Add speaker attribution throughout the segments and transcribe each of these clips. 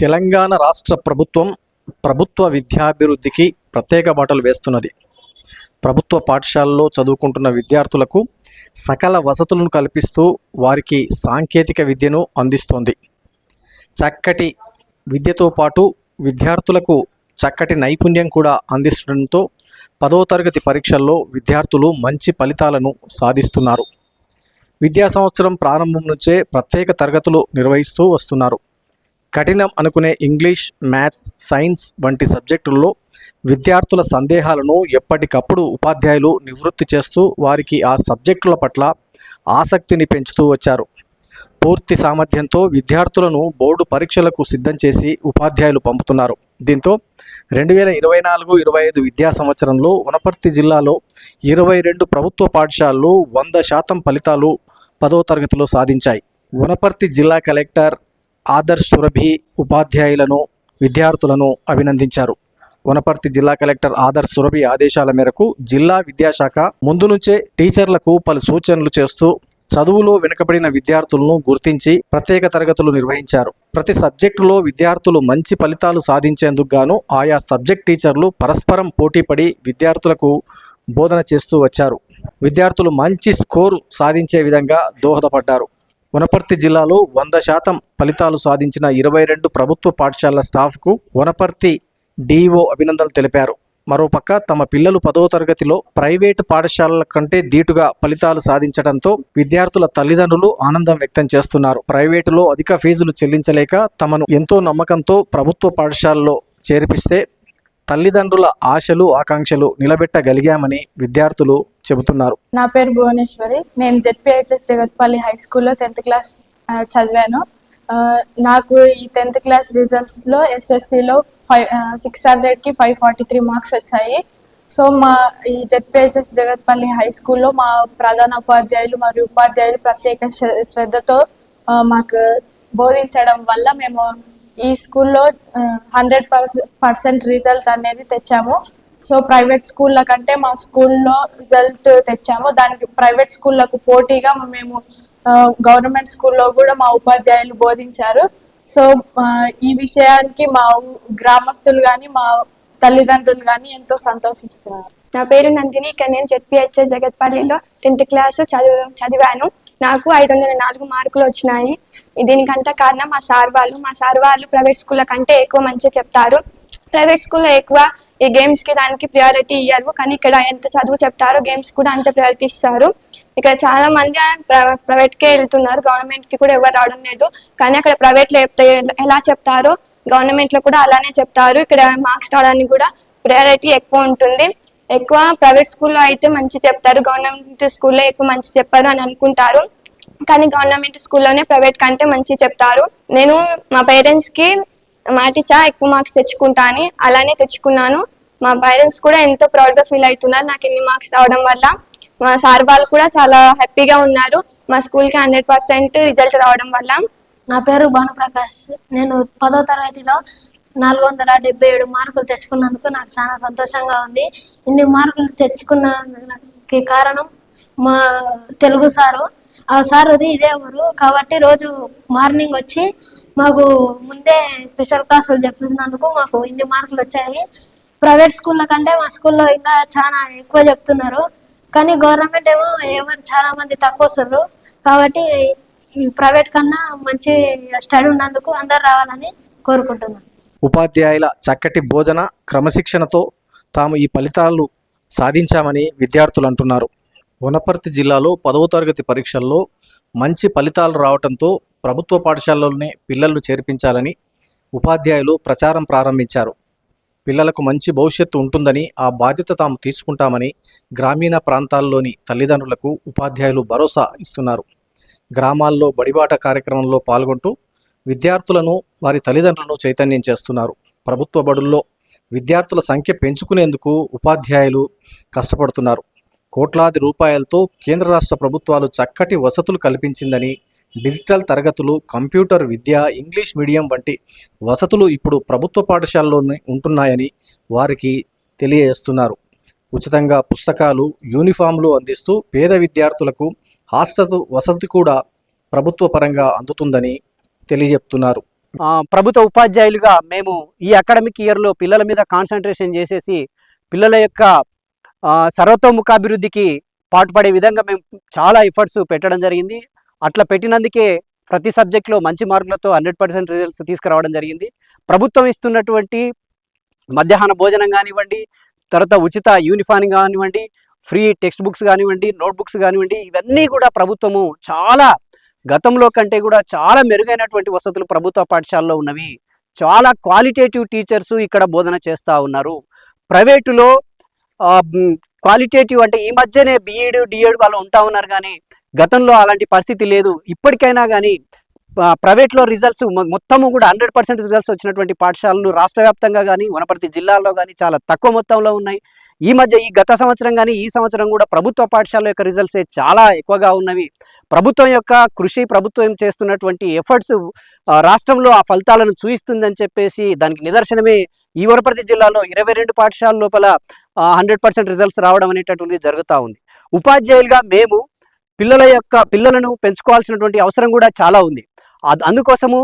Speaker 1: తెలంగాణ రాష్ట్ర ప్రభుత్వం ప్రభుత్వ విద్యాభివృద్ధికి ప్రత్యేక బాటలు వేస్తున్నది. ప్రభుత్వ పాఠశాలలో చదువుకుంటున్న విద్యార్థులకు సకల వసతులను కల్పిస్తూ వారికి సాంకేతిక విద్యను అందిస్తోంది. చక్కటి విద్యతో పాటు విద్యార్థులకు చక్కటి నైపుణ్యం కూడా అందిస్తుండటంతో పదో తరగతి పరీక్షల్లో విద్యార్థులు మంచి ఫలితాలను సాధిస్తున్నారు. విద్యా సంవత్సరం ప్రారంభం నుంచే ప్రత్యేక తరగతులు నిర్వహిస్తూ వస్తున్నారు. కఠినం అనుకునే ఇంగ్లీష్ మ్యాథ్స్ సైన్స్ వంటి సబ్జెక్టుల్లో విద్యార్థుల సందేహాలను ఎప్పటికప్పుడు ఉపాధ్యాయులు నివృత్తి చేస్తూ వారికి ఆ సబ్జెక్టుల పట్ల ఆసక్తిని పెంచుతూ వచ్చారు. పూర్తి సామర్థ్యంతో విద్యార్థులను బోర్డు పరీక్షలకు సిద్ధం చేసి ఉపాధ్యాయులు పంపుతున్నారు. దీంతో రెండు వేల ఇరవై నాలుగు ఇరవై ఐదు విద్యా సంవత్సరంలో వనపర్తి జిల్లాలో ఇరవై రెండు ప్రభుత్వ పాఠశాలలు వంద శాతం ఫలితాలు పదో తరగతిలో సాధించాయి. వనపర్తి జిల్లా కలెక్టర్ ఆదర్శ్ సురభి ఉపాధ్యాయులను విద్యార్థులను అభినందించారు. వనపర్తి జిల్లా కలెక్టర్ ఆదర్శ్ సురభి ఆదేశాల మేరకు జిల్లా విద్యాశాఖ ముందు నుంచే టీచర్లకు పలు సూచనలు చేస్తూ చదువులో వెనుకబడిన విద్యార్థులను గుర్తించి ప్రత్యేక తరగతులు నిర్వహించారు. ప్రతి సబ్జెక్టులో విద్యార్థులు మంచి ఫలితాలు సాధించేందుకు గాను ఆయా సబ్జెక్ట్ టీచర్లు పరస్పరం పోటీపడి విద్యార్థులకు బోధన చేస్తూ వచ్చారు. విద్యార్థులు మంచి స్కోరు సాధించే విధంగా దోహదపడ్డారు. వనపర్తి జిల్లాలో వంద శాతం ఫలితాలు సాధించిన ఇరవై రెండు ప్రభుత్వ పాఠశాలల స్టాఫ్కు వనపర్తి డిఈఓ అభినందనలు తెలిపారు. మరోపక్క తమ పిల్లలు పదో తరగతిలో ప్రైవేటు పాఠశాలల కంటే ధీటుగా ఫలితాలు సాధించడంతో విద్యార్థుల తల్లిదండ్రులు ఆనందం వ్యక్తం చేస్తున్నారు. ప్రైవేటులో అధిక ఫీజులు చెల్లించలేక తమను ఎంతో నమ్మకంతో ప్రభుత్వ పాఠశాలలో చేర్పిస్తే తల్లిదండ్రుల ఆశలు ఆకాంక్షలు నిలబెట్టగలిగామని విద్యార్థులు చెబుతున్నారు.
Speaker 2: నా పేరు భువనేశ్వరి. నేను జెడ్పిహెచ్ఎస్ జగత్పల్లి హై స్కూల్లో టెన్త్ క్లాస్ చదివాను. నాకు ఈ టెన్త్ క్లాస్ రిజల్ట్స్లో ఎస్ఎస్సిలో ఫైవ్ సిక్స్ హండ్రెడ్కి ఫైవ్ ఫార్టీ త్రీ మార్క్స్ వచ్చాయి. సో మా ఈ జెడ్పిహెచ్ఎస్ జగత్పల్లి హై స్కూల్లో మా ప్రధాన ఉపాధ్యాయులు మరియు ఉపాధ్యాయులు ప్రత్యేక శ్ర- శ్రద్ధతో మాకు బోధించడం వల్ల మేము ఈ స్కూల్లో హండ్రెడ్ పర్సెంట్ రిజల్ట్ అనేది తెచ్చాము. సో ప్రైవేట్ స్కూళ్ళ కంటే మా స్కూల్లో రిజల్ట్ తెచ్చాము. దానికి ప్రైవేట్ స్కూళ్ళకు పోటీగా మేము గవర్నమెంట్ స్కూల్లో కూడా మా ఉపాధ్యాయులు బోధించారు. సో ఈ విషయానికి మా గ్రామస్తులు కానీ మా తల్లిదండ్రులు కానీ ఎంతో సంతోషిస్తున్నారు.
Speaker 3: నా పేరు నందిని. ఇక్కడ నేను జెడ్పిహెచ్ఎస్ జగత్పల్లిలో టెన్త్ క్లాస్ చదువు చదివాను. నాకు ఐదు వందల నాలుగు మార్కులు వచ్చినాయి. దీనికంతా కారణం మా సార్ వాళ్ళు. మా సార్ వాళ్ళు ప్రైవేట్ స్కూళ్ళ కంటే ఎక్కువ మంచిగా చెప్తారు. ప్రైవేట్ స్కూల్లో ఎక్కువ ఈ గేమ్స్కి దానికి ప్రియారిటీ ఇవ్వరు కానీ ఇక్కడ ఎంత చదువు చెప్తారో గేమ్స్ కూడా అంత ప్రియారిటీ ఇస్తారు. ఇక్కడ చాలా మంది ప్రైవేట్ కే వెళ్తున్నారు. గవర్నమెంట్కి కూడా ఎవరు రావడం లేదు. కానీ అక్కడ ప్రైవేట్లో ఎలా చెప్తారో గవర్నమెంట్లో కూడా అలానే చెప్తారు. ఇక్కడ మార్క్స్ రావడానికి కూడా ప్రయారిటీ ఎక్కువ ఉంటుంది. ఎక్కువ ప్రైవేట్ స్కూల్లో అయితే మంచి చెప్తారు. గవర్నమెంట్ స్కూల్లో ఎక్కువ మంచి చెప్పారు అని అనుకుంటారు. కానీ గవర్నమెంట్ స్కూల్లోనే ప్రైవేట్ కంటే మంచి చెప్తారు. నేను మా పేరెంట్స్కి మాటిచా ఎక్కువ మార్క్స్ తెచ్చుకుంటా అని అలానే తెచ్చుకున్నాను. మా పేరెంట్స్ కూడా ఎంతో ప్రౌడ్గా ఫీల్ అవుతున్నారు నాకు ఎన్ని మార్క్స్ రావడం వల్ల. మా సార్ వాళ్ళు కూడా చాలా హ్యాపీగా ఉన్నారు. మా స్కూల్కి హండ్రెడ్ పర్సెంట్ రిజల్ట్ రావడం వల్ల.
Speaker 4: నా పేరు భానుప్రకాష్. నేను పదో తరగతిలో నాలుగు వందల డెబ్బై ఏడు మార్కులు తెచ్చుకున్నందుకు నాకు చాలా సంతోషంగా ఉంది. ఇన్ని మార్కులు తెచ్చుకున్నకి కారణం మా తెలుగు సారు. ఆ సార్ అది ఇదే ఊరు. కాబట్టి రోజు మార్నింగ్ వచ్చి మాకు ముందే స్పెషల్ క్లాసులు చెప్తున్నందుకు మాకు ఇన్ని మార్కులు వచ్చాయి. ప్రైవేట్ స్కూళ్ళ కంటే మా స్కూల్లో ఇంకా చాలా ఎక్కువ చెప్తున్నారు. కానీ గవర్నమెంట్ ఏమో ఎవరు చాలా మంది తక్కువ వస్తారు కాబట్టి ఈ ప్రైవేట్ కన్నా మంచి స్టడీ ఉన్నందుకు అందరు రావాలని కోరుకుంటున్నాను
Speaker 1: ఉపాధ్యాయుల చక్కటి బోధన క్రమశిక్షణతో తాము ఈ ఫలితాలు సాధించామని విద్యార్థులు అంటున్నారు. వనపర్తి జిల్లాలో పదవ తరగతి పరీక్షల్లో మంచి ఫలితాలు రావడంతో ప్రభుత్వ పాఠశాలలోనే పిల్లలను చేర్పించాలని ఉపాధ్యాయులు ప్రచారం ప్రారంభించారు. పిల్లలకు మంచి భవిష్యత్తు ఉంటుందని ఆ బాధ్యత తాము తీసుకుంటామని గ్రామీణ ప్రాంతాల్లోని తల్లిదండ్రులకు ఉపాధ్యాయులు భరోసా ఇస్తున్నారు. గ్రామాల్లో బడిబాట కార్యక్రమంలో పాల్గొంటూ విద్యార్థులను వారి తల్లిదండ్రులను చైతన్యం చేస్తున్నారు. ప్రభుత్వ బడుల్లో విద్యార్థుల సంఖ్య పెంచుకునేందుకు ఉపాధ్యాయులు కష్టపడుతున్నారు. కోట్లాది రూపాయలతో కేంద్ర రాష్ట్ర ప్రభుత్వాలు చక్కటి వసతులు కల్పించిందని డిజిటల్ తరగతులు కంప్యూటర్ విద్య ఇంగ్లీష్ మీడియం వంటి వసతులు ఇప్పుడు ప్రభుత్వ పాఠశాలలోనే ఉంటున్నాయని వారికి తెలియజేస్తున్నారు. ఉచితంగా పుస్తకాలు యూనిఫామ్లు అందిస్తూ పేద విద్యార్థులకు హాస్టల్ వసతి కూడా ప్రభుత్వ పరంగా అందుతుందని తెలియజెప్తున్నారు.
Speaker 5: ప్రభుత్వ ఉపాధ్యాయులుగా మేము ఈ అకాడమిక్ ఇయర్లో పిల్లల మీద కాన్సన్ట్రేషన్ చేసేసి పిల్లల యొక్క సర్వతోముఖాభివృద్ధికి పాటుపడే విధంగా మేము చాలా ఎఫర్ట్స్ పెట్టడం జరిగింది. అట్లా పెట్టినందుకే ప్రతి సబ్జెక్ట్లో మంచి మార్కులతో హండ్రెడ్ పర్సెంట్ రిజల్ట్స్ తీసుకురావడం జరిగింది. ప్రభుత్వం ఇస్తున్నటువంటి మధ్యాహ్న భోజనం కానివ్వండి తర్వాత ఉచిత యూనిఫామ్ కానివ్వండి ఫ్రీ టెక్స్ట్ బుక్స్ కానివ్వండి నోట్బుక్స్ కానివ్వండి ఇవన్నీ కూడా ప్రభుత్వము చాలా గతంలో కంటే కూడా చాలా మెరుగైనటువంటి వసతులు ప్రభుత్వ పాఠశాలలో ఉన్నవి. చాలా క్వాలిటేటివ్ టీచర్స్ ఇక్కడ బోధన చేస్తూ ఉన్నారు. ప్రైవేటులో క్వాలిటేటివ్ అంటే ఈ మధ్యనే బీఈడ్ డిఎడ్ వాళ్ళు ఉంటా ఉన్నారు కానీ గతంలో అలాంటి పరిస్థితి లేదు. ఇప్పటికైనా కానీ ప్రైవేట్లో రిజల్ట్స్ మొత్తము కూడా హండ్రెడ్ పర్సెంట్ రిజల్ట్స్ వచ్చినటువంటి పాఠశాలలు రాష్ట్ర వ్యాప్తంగా కానీ వనపర్తి జిల్లాలో కానీ చాలా తక్కువ మొత్తంలో ఉన్నాయి. ఈ మధ్య ఈ గత సంవత్సరం కానీ ఈ సంవత్సరం కూడా ప్రభుత్వ పాఠశాల యొక్క రిజల్ట్సే చాలా ఎక్కువగా ఉన్నవి. ప్రభుత్వం యొక్క కృషి ప్రభుత్వం చేస్తున్నటువంటి ఎఫర్ట్స్ రాష్ట్రంలో ఆ ఫలితాలను చూయిస్తుందని చెప్పేసి దానికి నిదర్శనమే ఈ వనపర్తి జిల్లాలో ఇరవై రెండు పాఠశాల లోపల హండ్రెడ్ పర్సెంట్ రిజల్ట్స్ రావడం అనేటటువంటిది జరుగుతూ ఉంది. ఉపాధ్యాయులుగా మేము పిల్లల యొక్క పిల్లలను పెంచుకోవాల్సినటువంటి అవసరం కూడా చాలా ఉంది. అందుకోసము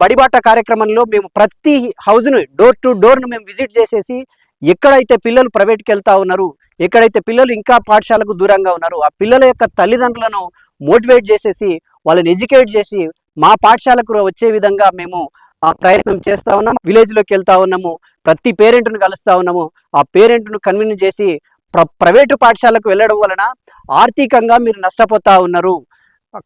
Speaker 5: బడిబాట కార్యక్రమంలో మేము ప్రతి హౌజ్ను డోర్ టు డోర్ను మేము విజిట్ చేసేసి ఎక్కడైతే పిల్లలు ప్రైవేట్కి వెళ్తా ఉన్నారు ఎక్కడైతే పిల్లలు ఇంకా పాఠశాలకు దూరంగా ఉన్నారు ఆ పిల్లల యొక్క తల్లిదండ్రులను మోటివేట్ చేసేసి వాళ్ళని ఎడ్యుకేట్ చేసి మా పాఠశాలకు వచ్చే విధంగా మేము ఆ ప్రయత్నం చేస్తా ఉన్నాం. విలేజ్లోకి వెళ్తా ఉన్నాము. ప్రతి పేరెంట్ను కలుస్తా ఉన్నాము. ఆ పేరెంట్ను కన్విన్స్ చేసి ప్ర ప్రైవేటు పాఠశాలకు వెళ్ళడం వలన ఆర్థికంగా మీరు నష్టపోతా ఉన్నారు.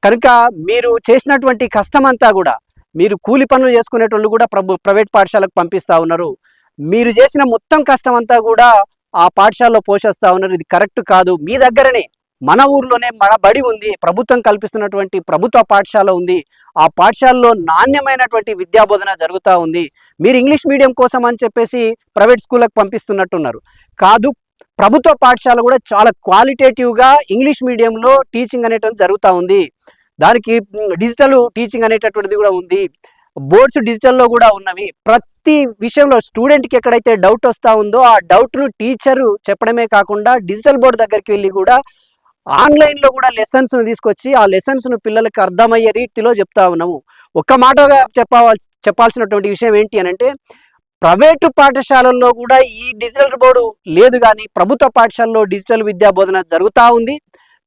Speaker 5: కనుక మీరు చేసినటువంటి కష్టం అంతా కూడా మీరు కూలి పనులు చేసుకునేటోళ్ళు కూడా ప్రభు ప్రైవేట్ పాఠశాలకు పంపిస్తా ఉన్నారు. మీరు చేసిన మొత్తం కష్టం అంతా కూడా ఆ పాఠశాలలో పోషిస్తా ఉన్నారు. ఇది కరెక్ట్ కాదు. మీ దగ్గరనే మన ఊర్లోనే మన బడి ఉంది ప్రభుత్వం కల్పిస్తున్నటువంటి ప్రభుత్వ పాఠశాల ఉంది ఆ పాఠశాలలో నాణ్యమైనటువంటి విద్యాబోధన జరుగుతూ ఉంది. మీరు ఇంగ్లీష్ మీడియం కోసం అని చెప్పేసి ప్రైవేట్ స్కూళ్ళకు పంపిస్తున్నట్టున్నారు. కాదు ప్రభుత్వ పాఠశాల కూడా చాలా క్వాలిటేటివ్గా ఇంగ్లీష్ మీడియంలో టీచింగ్ అనేటువంటి జరుగుతూ ఉంది. దానికి డిజిటల్ టీచింగ్ అనేటటువంటిది కూడా ఉంది. బోర్డ్స్ డిజిటల్లో కూడా ఉన్నవి. ప్రతి విషయంలో స్టూడెంట్కి ఎక్కడైతే డౌట్ వస్తూ ఉందో ఆ డౌట్ను టీచరు చెప్పడమే కాకుండా డిజిటల్ బోర్డు దగ్గరికి వెళ్ళి కూడా ఆన్లైన్లో కూడా లెసన్స్ను తీసుకొచ్చి ఆ లెసన్స్ను పిల్లలకి అర్థమయ్యే రీతిలో చెప్తా ఉన్నాము. ఒక్క మాటగా చెప్పాల్ చెప్పాల్సినటువంటి విషయం ఏంటి అని అంటే ప్రైవేటు పాఠశాలల్లో కూడా ఈ డిజిటల్ బోర్డు లేదు కానీ ప్రభుత్వ పాఠశాలలో డిజిటల్ విద్యా బోధన జరుగుతూ ఉంది.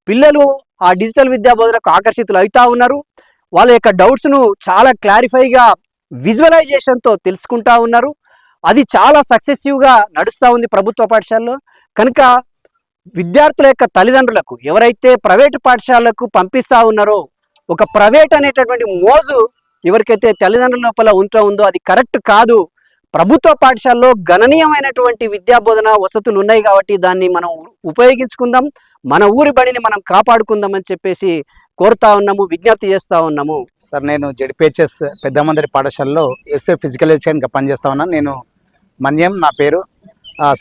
Speaker 5: పిల్లలు ఆ డిజిటల్ విద్యా బోధనకు ఆకర్షితులు అవుతా ఉన్నారు. వాళ్ళ యొక్క డౌట్స్ను చాలా క్లారిఫైగా విజువలైజేషన్తో తెలుసుకుంటా ఉన్నారు. అది చాలా సక్సెసివ్గా నడుస్తూ ఉంది ప్రభుత్వ పాఠశాలలో. కనుక విద్యార్థుల యొక్క తల్లిదండ్రులకు ఎవరైతే ప్రైవేటు పాఠశాలకు పంపిస్తా ఉన్నారో ఒక ప్రైవేట్ అనేటటువంటి మోజు ఎవరికైతే తల్లిదండ్రుల లోపల ఉంటూ ఉందో అది కరెక్ట్ కాదు. ప్రభుత్వ పాఠశాలలో గణనీయమైనటువంటి విద్యా బోధన వసతులు ఉన్నాయి కాబట్టి దాన్ని మనం ఉపయోగించుకుందాం మన ఊరి బడిని మనం కాపాడుకుందాం అని చెప్పేసి కోరుతా ఉన్నాము విజ్ఞప్తి చేస్తూ ఉన్నాము.
Speaker 6: సార్ నేను జెడ్పిహెచ్ఎస్ పెద్దమందరి పాఠశాలలో ఎస్ఏ ఫిజికల్ ఎడ్యుకేషన్గా పనిచేస్తా ఉన్నాను. నేను మన్యం నా పేరు.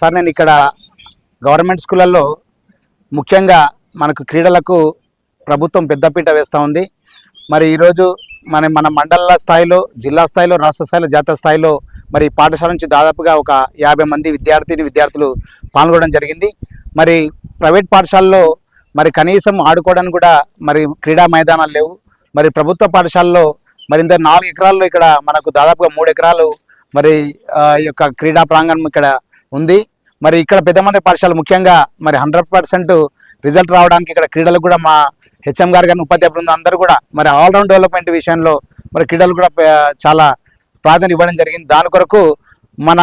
Speaker 6: సార్ నేను ఇక్కడ గవర్నమెంట్ స్కూళ్ళల్లో ముఖ్యంగా మనకు క్రీడలకు ప్రభుత్వం పెద్దపీట వేస్తూ ఉంది. మరి ఈరోజు మన మన మండల స్థాయిలో జిల్లా స్థాయిలో రాష్ట్ర స్థాయిలో జాతీయ స్థాయిలో మరి పాఠశాల నుంచి దాదాపుగా ఒక యాభై మంది విద్యార్థిని విద్యార్థులు పాల్గొనడం జరిగింది. మరి ప్రైవేట్ పాఠశాలలో మరి కనీసం ఆడుకోవడానికి కూడా మరి క్రీడా మైదానాలు లేవు. మరి ప్రభుత్వ పాఠశాలలో మరి ఇంత నాలుగు ఎకరాల్లో ఇక్కడ మనకు దాదాపుగా మూడు ఎకరాలు మరి ఈ యొక్క క్రీడా ప్రాంగణం ఇక్కడ ఉంది. మరి ఇక్కడ పెద్దమంది పాఠశాల ముఖ్యంగా మరి హండ్రెడ్ పర్సెంట్ రిజల్ట్ రావడానికి ఇక్కడ క్రీడలు కూడా మా హెచ్ఎం గారు కానీ ఉపాధ్యాయ బృందం అందరూ కూడా మరి ఆల్రౌండ్ డెవలప్మెంట్ విషయంలో మరి క్రీడలు కూడా చాలా ప్రాధాన్యత ఇవ్వడం జరిగింది. దాని కొరకు మన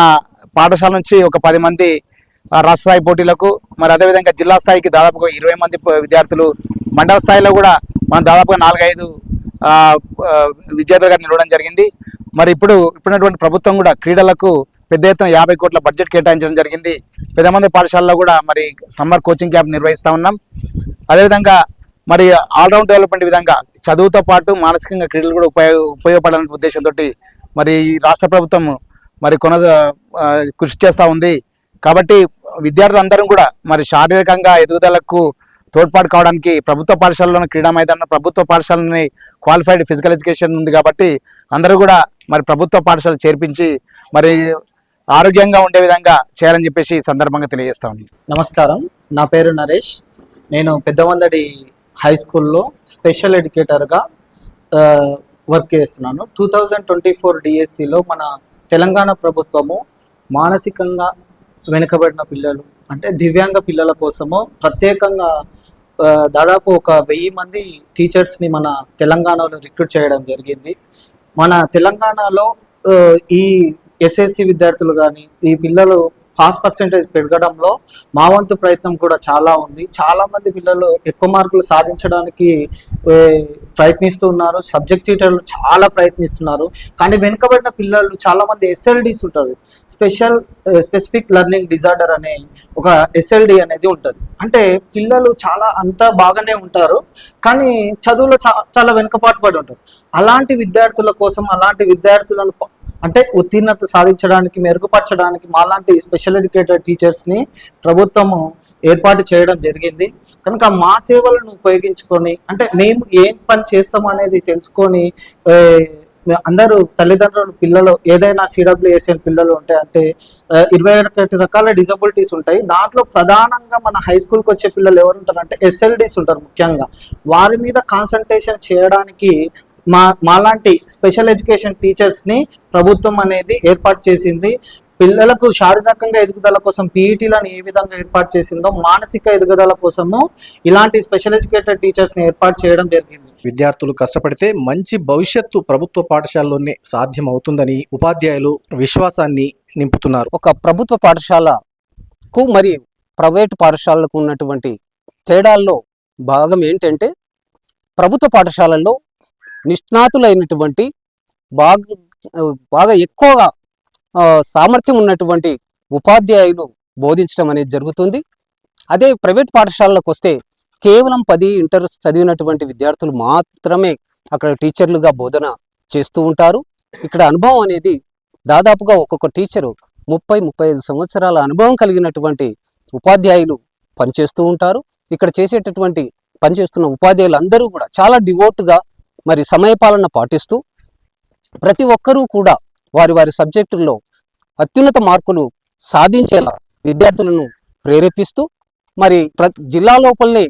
Speaker 6: పాఠశాల నుంచి ఒక పది మంది రాష్ట్ర స్థాయి పోటీలకు మరి అదేవిధంగా జిల్లా స్థాయికి దాదాపుగా ఇరవై మంది విద్యార్థులు మండల స్థాయిలో కూడా మనం దాదాపుగా నాలుగైదు విద్యార్థులు గారిని నిలవడం జరిగింది. మరి ఇప్పుడు ఇప్పుడున్నటువంటి ప్రభుత్వం కూడా క్రీడలకు పెద్ద ఎత్తున యాభై కోట్ల బడ్జెట్ కేటాయించడం జరిగింది. పెద్దమంది పాఠశాలలో కూడా మరి సమ్మర్ కోచింగ్ క్యాంప్ నిర్వహిస్తూ ఉన్నాం. అదేవిధంగా మరి ఆల్రౌండ్ డెవలప్మెంట్ విధంగా చదువుతో పాటు మానసికంగా క్రీడలు కూడా ఉపయోగ ఉపయోగపడాలనే ఉద్దేశంతో మరి ఈ రాష్ట్ర ప్రభుత్వం మరి కొన కృషి చేస్తూ ఉంది. కాబట్టి విద్యార్థులందరం కూడా మరి శారీరకంగా ఎదుగుదలకు తోడ్పాటు కావడానికి ప్రభుత్వ పాఠశాలలోని క్రీడా మైదానం ప్రభుత్వ పాఠశాలని క్వాలిఫైడ్ ఫిజికల్ ఎడ్యుకేషన్ ఉంది కాబట్టి అందరూ కూడా మరి ప్రభుత్వ పాఠశాల చేర్పించి మరి ఆరోగ్యంగా ఉండే విధంగా చేయాలని చెప్పేసి సందర్భంగా తెలియజేస్తా
Speaker 7: నమస్కారం. నా పేరు నరేష్. నేను పెద్దవందడి హై స్కూల్లో స్పెషల్ ఎడ్యుకేటర్గా వర్క్ చేస్తున్నాను. టూ థౌజండ్ ట్వంటీ ఫోర్ డిఎస్సిలో మన తెలంగాణ ప్రభుత్వము మానసికంగా వెనుకబడిన పిల్లలు అంటే దివ్యాంగ పిల్లల కోసము ప్రత్యేకంగా దాదాపు ఒక వెయ్యి మంది టీచర్స్ని మన తెలంగాణలో రిక్రూట్ చేయడం జరిగింది. మన తెలంగాణలో ఈ ఎస్ఎస్సి విద్యార్థులు కానీ ఈ పిల్లలు పాస్ పర్సెంటేజ్ పెరగడంలో మా వంతు ప్రయత్నం కూడా చాలా ఉంది. చాలా మంది పిల్లలు ఎక్కువ మార్కులు సాధించడానికి ప్రయత్నిస్తూ ఉన్నారు. సబ్జెక్ట్ టీచర్లు చాలా ప్రయత్నిస్తున్నారు. కానీ వెనుకబడిన పిల్లలు చాలా మంది ఎస్ఎల్డీస్ ఉంటారు. స్పెషల్ స్పెసిఫిక్ లెర్నింగ్ డిజార్డర్ అనే ఒక ఎస్ఎల్డి అనేది ఉంటుంది. అంటే పిల్లలు చాలా అంతా బాగానే ఉంటారు. కానీ చదువులో చాలా వెనుకపాటు పడి ఉంటారు. అలాంటి విద్యార్థుల కోసం అలాంటి విద్యార్థులను అంటే ఉత్తీర్ణత సాధించడానికి మెరుగుపరచడానికి మాలాంటి స్పెషల్ ఎడ్యుకేటెడ్ టీచర్స్ని ప్రభుత్వము ఏర్పాటు చేయడం జరిగింది. కనుక మా సేవలను ఉపయోగించుకొని అంటే మేము ఏం పని చేస్తాం అనేది తెలుసుకొని అందరూ తల్లిదండ్రులు పిల్లలు ఏదైనా సిడబ్ల్యూఎస్ఎన్ పిల్లలు ఉంటే అంటే ఇరవై ఒకటి రకాల డిజబిలిటీస్ ఉంటాయి. దాంట్లో ప్రధానంగా మన హై స్కూల్కి వచ్చే పిల్లలు ఎవరు ఉంటారు అంటే ఎస్ఎల్డీస్ ఉంటారు ముఖ్యంగా. వారి మీద కాన్సన్ట్రేషన్ చేయడానికి మా మాలాంటి స్పెషల్ ఎడ్యుకేషన్ టీచర్స్ని ప్రభుత్వం అనేది ఏర్పాటు చేసింది. పిల్లలకు శారీరకంగా ఎదుగుదల కోసం పీఈటీలను ఏ విధంగా ఏర్పాటు చేసిందో మానసిక ఎదుగుదల కోసము ఇలాంటి స్పెషల్ ఎడ్యుకేటెడ్ టీచర్స్ని ఏర్పాటు చేయడం జరిగింది.
Speaker 1: విద్యార్థులు కష్టపడితే మంచి భవిష్యత్తు ప్రభుత్వ పాఠశాలలోనే సాధ్యం అవుతుందని ఉపాధ్యాయులు విశ్వాసాన్ని నింపుతున్నారు.
Speaker 8: ఒక ప్రభుత్వ పాఠశాలకు మరియు ప్రైవేటు పాఠశాలలకు ఉన్నటువంటి తేడాల్లో భాగం ఏంటంటే ప్రభుత్వ పాఠశాలల్లో నిష్ణాతులైనటువంటి బాగా బాగా ఎక్కువగా సామర్థ్యం ఉన్నటువంటి ఉపాధ్యాయులు బోధించడం అనేది జరుగుతుంది. అదే ప్రైవేట్ పాఠశాలలకు వస్తే కేవలం పది ఇంటర్ చదివినటువంటి విద్యార్థులు మాత్రమే అక్కడ టీచర్లుగా బోధన చేస్తూ ఉంటారు. ఇక్కడ అనుభవం అనేది దాదాపుగా ఒక్కొక్క టీచరు ముప్పై ముప్పై ఐదు సంవత్సరాల అనుభవం కలిగినటువంటి ఉపాధ్యాయులు పనిచేస్తూ ఉంటారు. ఇక్కడ చేసేటటువంటి పనిచేస్తున్న ఉపాధ్యాయులు అందరూ కూడా చాలా డివోట్గా మరి సమయపాలన పాటిస్తూ ప్రతి ఒక్కరూ కూడా వారి వారి సబ్జెక్టుల్లో అత్యున్నత మార్కులు సాధించేలా విద్యార్థులను ప్రేరేపిస్తూ మరి ప్ర జిల్లా లోపలనే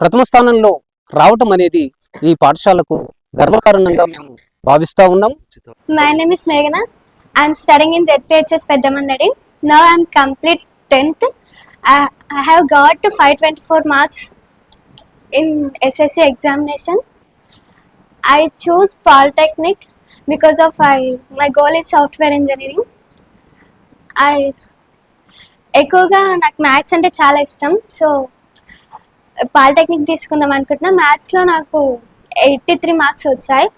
Speaker 8: ప్రథమ స్థానంలో రావటం అనేది ఈ పాఠశాలకు గర్వకారణంగా మేము భావిస్తూ ఉన్నాం
Speaker 9: My name is Meghana. I'm studying in ZPHS Pedamandadi. Now I'm complete 10th. I, I have got to 524 marks in SSC examination. I choose Polytechnic because of I my goal is software engineering. I ఎక్కువగా నాకు maths అంటే చాలా ఇష్టం. So polytechnic తీసుకుందాం అనుకుంటున్నా. మ్యాథ్స్లో నాకు eighty three marks వచ్చాయి.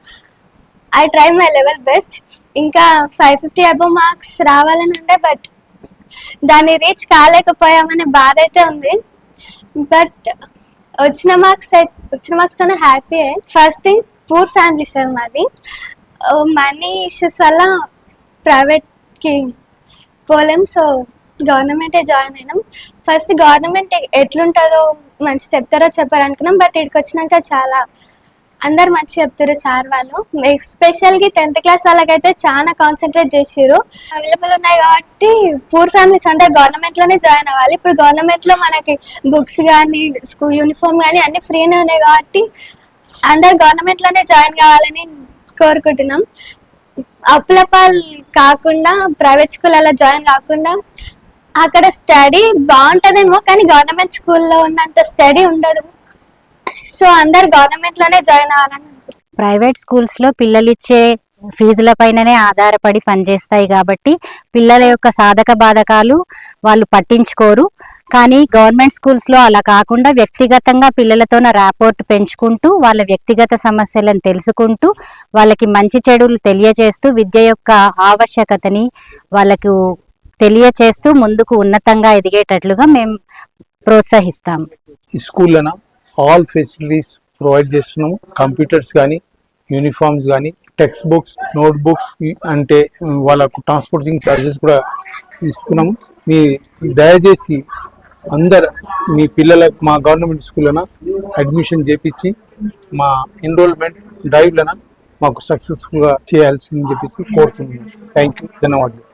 Speaker 9: I try my level best ఇంకా ఫైవ్ ఫిఫ్టీ అబవ్ మార్క్స్ రావాలని ఉండే బట్ దాన్ని రీచ్ కాలేకపోయామనే బాధ అయితే ఉంది. బట్ వచ్చిన మార్క్స్ అయితే వచ్చిన మార్క్స్తోనే happy first thing poor family sir మాది మనీ ఇష్యూస్ వల్ల ప్రైవేట్కి పోలేం. సో గవర్నమెంటే జాయిన్ అయినాం. ఫస్ట్ గవర్నమెంట్ ఎట్లుంటుందో మంచి చెప్తారో చెప్పారనుకున్నాం బట్ ఇక్కడికి వచ్చినాక చాలా అందరు మంచి చెప్తారు సార్ వాళ్ళు. ఎస్పెషల్గా టెన్త్ క్లాస్ వాళ్ళకైతే చాలా కాన్సన్ట్రేట్ చేసారు అవైలబుల్ ఉన్నాయి కాబట్టి పూర్ ఫ్యామిలీస్ అంటే గవర్నమెంట్లోనే జాయిన్ అవ్వాలి. ఇప్పుడు గవర్నమెంట్లో మనకి బుక్స్ కానీ స్కూల్ యూనిఫామ్ కానీ అన్ని ఫ్రీనే ఉన్నాయి కాబట్టి అందరు గవర్నమెంట్లోనే జాయిన్ కావాలని కోరుకుంటున్నాం. అప్పులపాల్ కాకుండా ప్రైవేట్ స్కూల్ అలా జాయిన్ కాకుండా అక్కడ స్టడీ బాగుంటుందేమో కానీ గవర్నమెంట్ స్కూల్లో ఉన్నంత స్టడీ ఉండదు. సో అందరు గవర్నమెంట్లోనే జాయిన్ అవ్వాలని
Speaker 10: ప్రైవేట్ స్కూల్స్లో పిల్లలు ఇచ్చే ఫీజుల పైననే ఆధారపడి పనిచేస్తాయి కాబట్టి పిల్లల యొక్క సాధక బాధకాలు వాళ్ళు పట్టించుకోరు. కానీ గవర్నమెంట్ స్కూల్స్లో అలా కాకుండా వ్యక్తిగతంగా పిల్లలతో ర్యాపోర్ట్ పెంచుకుంటూ వాళ్ళ వ్యక్తిగత సమస్యలను తెలుసుకుంటూ వాళ్ళకి మంచి చెడులు తెలియజేస్తూ విద్య యొక్క ఆవశ్యకతని వాళ్ళకు తెలియచేస్తూ ముందుకు ఉన్నతంగా ఎదిగేటట్లుగా మేము ప్రోత్సహిస్తాం.
Speaker 11: స్కూళ్ళను ఆల్ ఫెసిలిటీస్ ప్రొవైడ్ చేస్తున్నాము. కంప్యూటర్స్ కానీ యూనిఫామ్స్ కానీ టెక్స్ట్ బుక్స్ నోట్ బుక్స్ అంటే వాళ్ళకు ట్రాన్స్పోర్టింగ్ ఛార్జెస్ కూడా ఇస్తున్నాము. మీ దయచేసి అందరు మీ పిల్లలకు మా గవర్నమెంట్ స్కూల్లోన అడ్మిషన్ చేపించి మా ఎన్రోల్మెంట్ డ్రైవ్లన మాకు సక్సెస్ఫుల్గా చేయాల్సిందని చెప్పేసి కోరుతున్నాను థ్యాంక్ యూ ధన్యవాదాలు.